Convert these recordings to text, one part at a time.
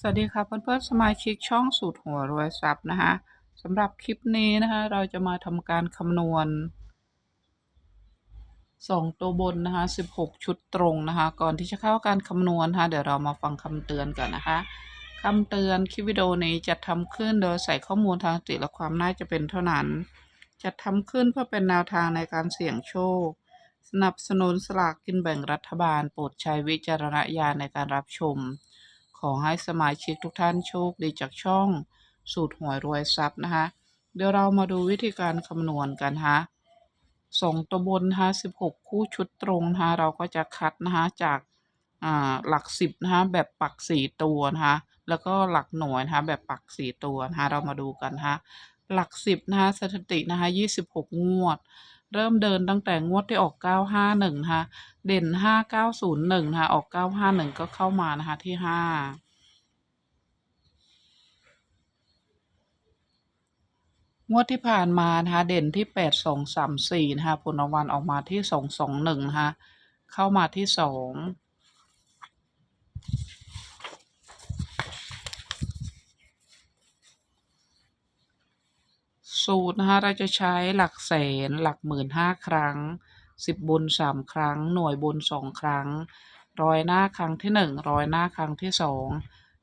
สวัสดีค่ะเพื่อนๆสมาชิกช่องสูตรหัวรวยทรัพย์นะคะสำหรับคลิปนี้นะคะเราจะมาทำการคำนวณสองตัวบนนะคะ16 ชุดตรงนะคะก่อนที่จะเข้าการคำนวณนะคะเดี๋ยวเรามาฟังคำเตือนก่อนนะคะคำเตือนคลิปวิดีโอนี้จะทำขึ้นโดยใส่ข้อมูลทางสติและความน่าจะเป็นเท่านั้น จะทำขึ้นเพื่อเป็นแนวทางในการเสี่ยงโชค สนับสนุนสลากกินแบ่งรัฐบาลโปรดใช้วิจารณญาณในการรับชม ขอให้สมาชิกทุกท่านโชคดีจากช่องสูตรหวยรวยทรัพย์นะคะ เดี๋ยวเรามาดูวิธีการคำนวณกันฮะสองตัวบนฮะสิบหกคู่ชุดตรงนะะเราก็จะคัดนะคะจากหลักสิบนะคะแบบปักสี่ตัวนะคะแล้วก็หลักหน่วยนะคะแบบปักสี่ตัวนะคะเรามาดูกันฮะ หลักสิบนะคะสถิตินะคะยี่สิบหกงวด เริ่มเดินตั้งแต่งวดที่ออกเก้าห้าหนึ่งนะคะเด่นห้าเก้าศูนย์หนึ่งนะคะออกเก้าห้าหนึ่งก็เข้ามานะคะที่ห้างวดที่ผ่านมานะคะเด่นที่แปดสองสามสี่นะคะผลรางวัลออกมาที่สองสองหนึ่งนะคะเข้ามาที่สอง สูตรนะคะเราจะใช้หลักแสนหลักหมื่นห้าครั้งสิบบนสามครั้ง หน่วยบนสองครั้งร้อยหน้าครั้งที่หนึ่งร้อยหน้าครั้งที่สอง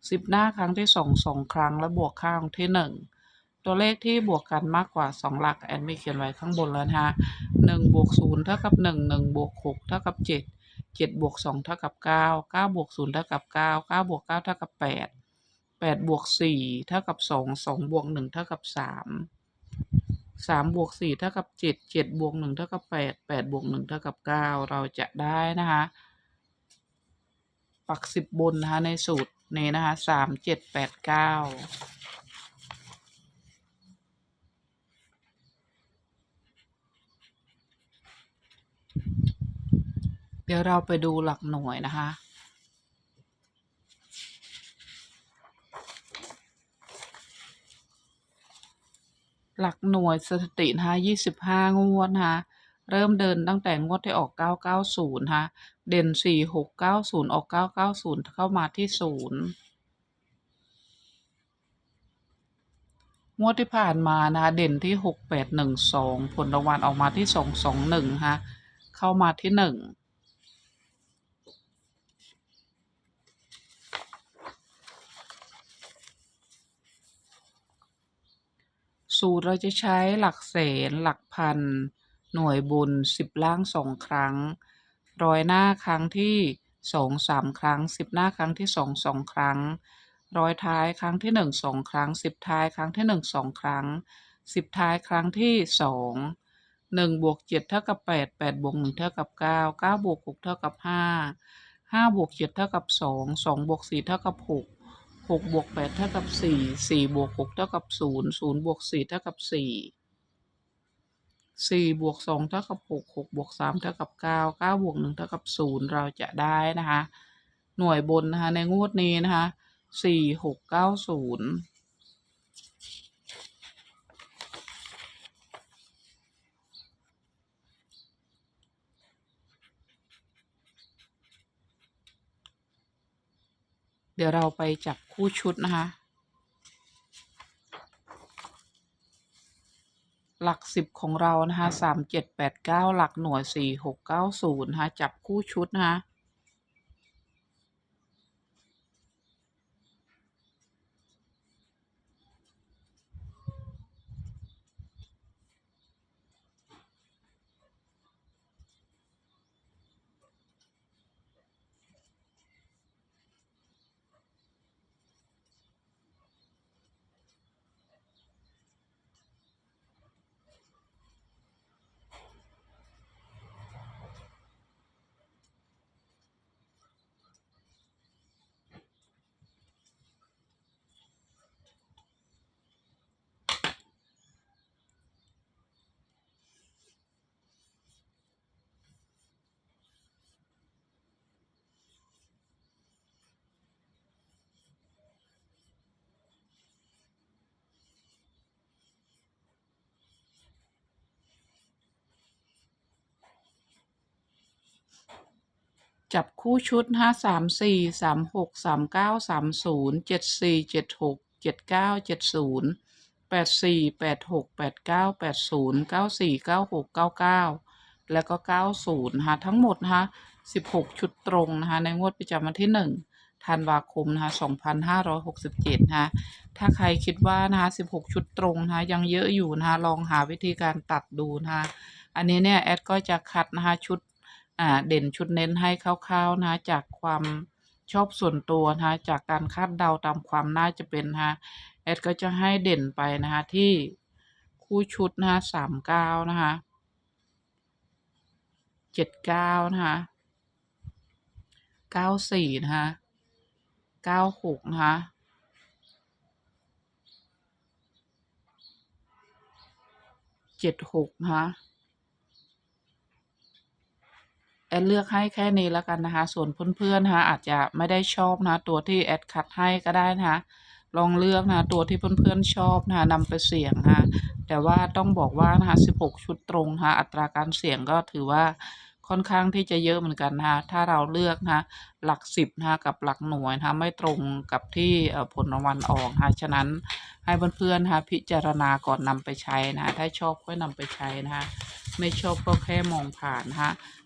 สิบหน้าครั้งที่สองสองครั้ง และบวกข้างที่หนึ่งตัวเลขที่บวกกันมากกว่าสองหลักแอนไม่เขียนไว้ข้างบนแล้วนะคะหนึ่งบวกศูนย์เท่ากับหนึ่งหนึ่งบวกหกเท่ากับเจ็ดเจ็ดบวกสองเท่ากับเก้าเก้าบวกศูนย์เท่ากับเก้าเก้าบวกเก้าเท่ากับแปดแปดบวกสี่เท่ากับสองสองบวกหนึ่งเท่ากับสาม สามบวกสี่เท่ากับเจ็ดเจ็ดบวกหนึ่งเท่ากับแปดแปดบวกหนึ่งเท่ากับเก้าเราจะได้นะคะปักสิบบนนะคะในสูตรนี้นะคะสามเจ็ดแปดเก้าเดี๋ยวเราไปดูหลักหน่วยนะคะ หลักหน่วยสถิตินะคะยี่งวดนะคะเริ่มเดินตั้งแต่งวดที่ออก 990นะคะเด่น 4690 ออก 990 เข้ามาที่ 0 งวดที่ผ่านมานะคะเด่นที่ 6812 ผลรางวัลออกมาที่ 221ฮะเข้ามาที่ 1 สูตรเราจะใช้หลักแสนหลักพัน หน่วยบุญสิบล่างสองครั้ง ร้อยหน้าครั้งที่สองสามครั้งสิบหน้าครั้งที่สองสองครั้ง ร้อยท้ายครั้งที่หนึ่งสองครั้งสิบท้ายครั้งที่หนึ่งสองครั้งสิบท้ายครั้งที่สองหนึ่งบวกเจ็ดเท่ากับแปดแปดบวกหนึ่งเท่ากับเก้าเก้าบวกหกเท่ากับห้าห้าบวกเจ็ดเท่ากับสองสองบวกสี่เท่ากับหก หกบวกแปดเท่ากับสี่สี่บวกหกเท่ากับศูนย์ศูนย์บวกสี่เท่ากับสี่สี่บวกสองเท่ากับหกหกบวกสามเท่ากับเก้าเก้าบวกหนึ่งเท่ากับศูนย์เราจะได้นะคะ หน่วยบนนะคะในงวดนี้นะคะสี่หกเก้าศูนย์ เดี๋ยวเราไปจับคู่ชุดนะคะ หลักสิบของเรานะคะสามเจ็ดแปดเก้าหลักหน่วยสี่หกเก้าศูนย์นะคะจับคู่ชุดนะคะ จับคู่ชุดห้าสามสี่สามหกสามเก้าสามศูนย์เจ็ดสี่เจ็ดหกเจ็ดเก้าเจ็ดศูนย์แปดสี่แปดหกแปดเก้าแปดศูนย์เก้าสี่เก้าหกเก้าเก้าแล้วก็เก้าศูนย์นะทั้งหมดนะสิบหกชุดตรงนะคะในงวดประจำวันที่หนึ่งธันวาคมนะคะสองพันห้าร้อยหกสิบเจ็ดนะคะถ้าใครคิดว่านะคะสิบหกชุดตรงนะคะยังเยอะอยู่นะคะลองหาวิธีการตัดดูนะคะอันนี้เนี่ยแอดก็จะคัดนะคะชุด อ่าเด่นชุดเน้นให้คร่าวๆนะจากความชอบส่วนตัวนะจากการคาดเดาตามความน่าจะเป็นนะคะแอดก็จะให้เด่นไปนะคะที่คู่ชุดนะคะสามเก้านะคะเจ็ดเก้านะคะเก้าสี่นะคะเก้าหกนะคะเจ็ดหกนะคะ แอดเลือกให้แค่นี้แล้วกันนะคะ ส่วนเพื่อนๆนะคะอาจจะไม่ได้ชอบนะตัวที่แอดคัดให้ก็ได้นะคะลองเลือกนะตัวที่เพื่อนๆชอบนะคะนำไปเสี่ยงนะคะแต่ว่าต้องบอกว่านะคะ16 ชุดตรงนะคะอัตราการเสี่ยงก็ถือว่าค่อนข้างที่จะเยอะเหมือนกันนะคะถ้าเราเลือกนะคะหลักสิบนะคะกับหลักหน่วยนะคะไม่ตรงกับที่ผลรางวัลออกนะคะฉะนั้นให้เพื่อนๆนะคะพิจารณาก่อนนำไปใช้นะคะถ้าชอบก็นำไปใช้นะคะไม่ชอบก็แค่มองผ่านนะคะ